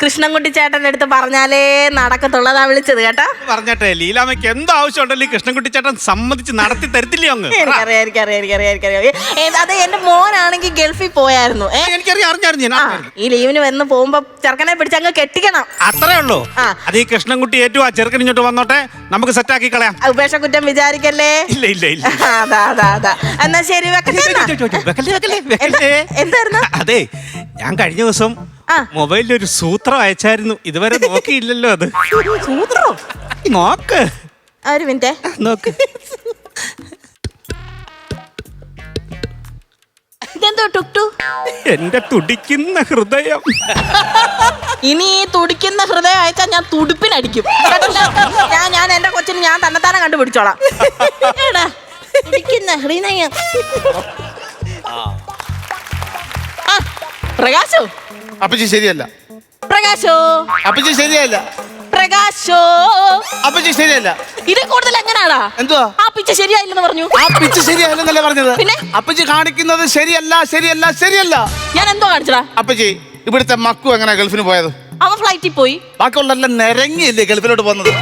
കൃഷ്ണൻകുട്ടി ചേട്ടന്റെ അടുത്ത് പറഞ്ഞാലേ നടക്കത്തുള്ളതാ വിളിച്ചത് കേട്ടോ പറഞ്ഞട്ടെ ലീലാമ്മയ്ക്ക് എന്ത് ആവശ്യമുണ്ടല്ലോ ഈ കൃഷ്ണൻകുട്ടി ചേട്ടൻ സമ്മതിച്ച് നടത്തി തരത്തില്ലേ അങ്ങ് എനിക്കറിയാം എനിക്കറിയാം എനിക്കറിയാം എനിക്കറിയാം ഏ, അത് എന്റെ മോനാണെങ്കിൽ ഗൾഫിൽ പോയായിരുന്നു ഏ എനിക്കറിയാം അറിഞ്ഞായിരുന്നു ഞാൻ ആ അറിഞ്ഞായിരുന്നു. ഈ ലീവിന് വന്ന് പോകുമ്പോ ചെറുക്കനെ പിടിച്ച് അങ്ങ് കെട്ടിക്കണം അത്രേ ഉള്ളൂ ആ. അത് ഈ കൃഷ്ണൻകുട്ടി ഏറ്റവും ആ ചെറുക്കൻ ഇങ്ങോട്ട് വന്നോട്ടെ നമുക്ക് സെറ്റ് ആക്കി കളയാം ഉപേക്ഷ കുറ്റം വിചാരിക്കല്ലേ ഇല്ല ഇല്ല ഇല്ല അതാ അതാ അതാ എന്നാ ശരി വെക്കട്ടെ എന്നാ? വെക്കല്ലേ, വെക്കല്ലേ, വെക്കല്ലേ. എന്താ- എന്തായിരുന്നു? അതെ ഞാൻ കഴിഞ്ഞ ദിവസം. മൊബൈലിൽ ഒരു സൂത്രം അയച്ചായിരുന്നു. ഇതുവരെ നോക്കിയില്ലല്ലോ അത്. സൂത്രോ? നോക്ക്. ആ, ഒരു മിനിറ്റ്. നോക്ക്. ഇതെന്തോ ടുക്ടു എന്റെ തുടിക്കുന്ന ഹൃദയം. ഇനി ഈ തുടിക്കുന്ന ഹൃദയം അയച്ചാൽ ഞാൻ തുടുപ്പിനടിക്കും. ഞാൻ ഞാൻ എന്റെ കൊച്ചിന് ഞാൻ തന്നെത്താനെ കണ്ടുപിടിച്ചോളാം. എടാ, തുടിക്കുന്ന ഹൃദയം. പ്രകാശോ? അപ്പച്ചി ശരിയല്ല. പ്രകാശോ. അപ്പച്ചി ശരിയല്ല. പ്രകാശോ. അപ്പച്ചി ശരിയല്ല. ഇത് കൂടുതൽ എങ്ങനെയാടാ എന്തുവാ? ആ പിച്ച ശരിയായില്ലെന്ന് പറഞ്ഞു. ആ പിച്ച് ശരിയല്ലെന്നല്ലേ പറഞ്ഞത്? പിന്നെ? അപ്പച്ചി കാണിക്കുന്നത് ശരിയല്ല ശരിയല്ല ശരിയല്ല. ഞാൻ എന്തോ കാണിച്ചടാ അപ്പച്ചി ഇവിടുത്തെ മക്കു എങ്ങനെ ഗൾഫിന് പോയത്? അവൻ ഫ്ലൈറ്റിൽ പോയി. ബാക്കിയുള്ള എല്ലാം നിരങ്ങിയില്ലേ ഗൾഫിലോട്ട് പോകുന്നത്?